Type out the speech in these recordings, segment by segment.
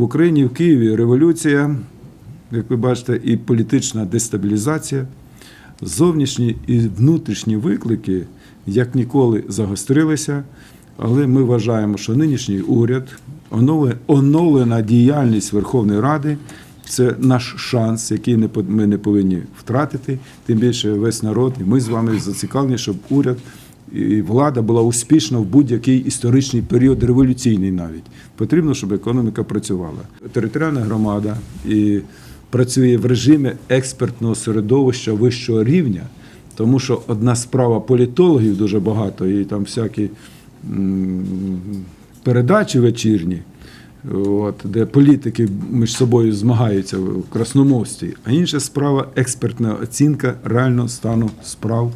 В Україні, в Києві революція, як ви бачите, і політична дестабілізація, зовнішні і внутрішні виклики як ніколи загострилися. Але ми вважаємо, що нинішній уряд, оновлена діяльність Верховної Ради це наш шанс, який ми не повинні втратити. Тим більше весь народ, і ми з вами зацікавлені, щоб уряд і влада була успішна в будь-який історичний період, революційний навіть. Потрібно, щоб економіка працювала. Територіальна громада і працює в режимі експертного середовища вищого рівня, тому що одна справа політологів дуже багато, і там всякі передачі вечірні. От, де політики між собою змагаються в красномовстві, а інша справа експертна оцінка реального стану справ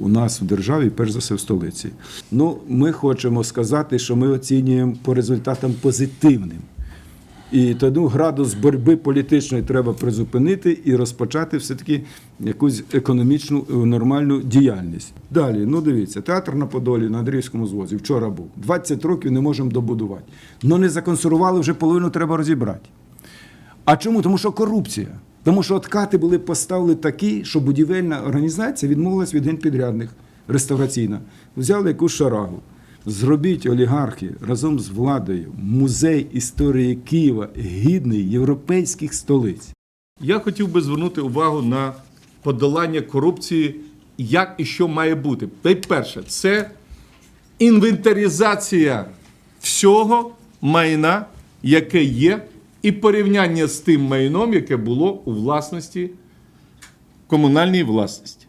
у нас в державі, перш за все в столиці. Ну, ми хочемо сказати, що ми оцінюємо по результатам позитивним. І тому градус боротьби політичної треба призупинити і розпочати все-таки якусь економічну е, нормальну діяльність. Далі, ну дивіться, театр на Подолі на Андріївському звозі вчора був. 20 років не можемо добудувати. Ну не законсервували, вже половину треба розібрати. А чому? Тому що корупція. Тому що откати були поставлені такі, що будівельна організація відмовилась від генпідрядних реставраційна. Взяли якусь шарагу. Зробіть олігархи разом з владою музей історії Києва гідний європейських столиць. Я хотів би звернути увагу на подолання корупції, як і що має бути. Найперше, це інвентаризація всього майна, яке є, і порівняння з тим майном, яке було у власності комунальній власності.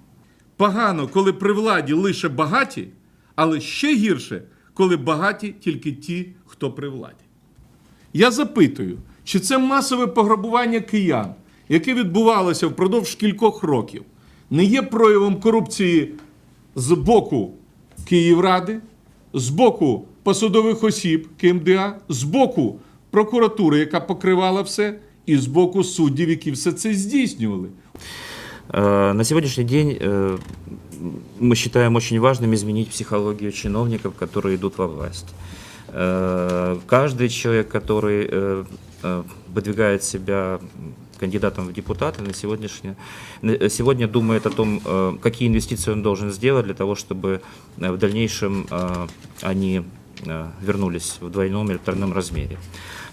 Погано, коли при владі лише багаті, але ще гірше, коли багаті тільки ті, хто при владі. Я запитую, чи це масове пограбування киян, яке відбувалося впродовж кількох років, не є проявом корупції з боку Київради, з боку посадових осіб КМДА, з боку прокуратури, яка покривала все, і з боку суддів, які все це здійснювали. Э, На сегодняшний день э, мы считаем очень важным изменить психологию чиновников, которые идут во власть. Э, Каждый человек, который э, э, выдвигает себя кандидатом в депутаты на сегодняшний, на- сегодня думает о том, э, какие инвестиции он должен сделать для того, чтобы э, в дальнейшем э, они э, вернулись в двойном или тройном размере.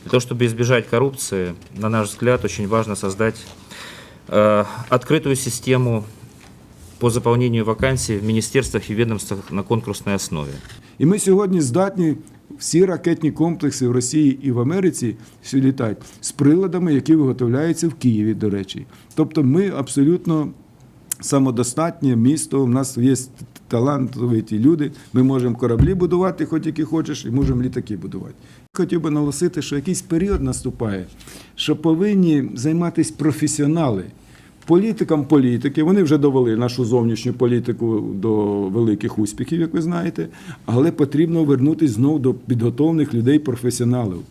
Для того, чтобы избежать коррупции, на наш взгляд, очень важно создать э, открытую систему по заполнению вакансий в министерствах и ведомствах на конкурсной основе. І ми сьогодні здатні всі ракетні комплекси в Росії і в Америці всі літають з приладами, які виготовляються в Києві, до речі. Тобто ми абсолютно самодостатнє місто. У нас є талантовиті люди. Ми можемо кораблі будувати, хоч які хочеш, і можемо літаки будувати. Хотів би наголосити, що якийсь період наступає, що повинні займатися професіонали. Політикам політики, вони вже довели нашу зовнішню політику до великих успіхів, як ви знаєте, але потрібно вернутися знову до підготовлених людей професіоналів.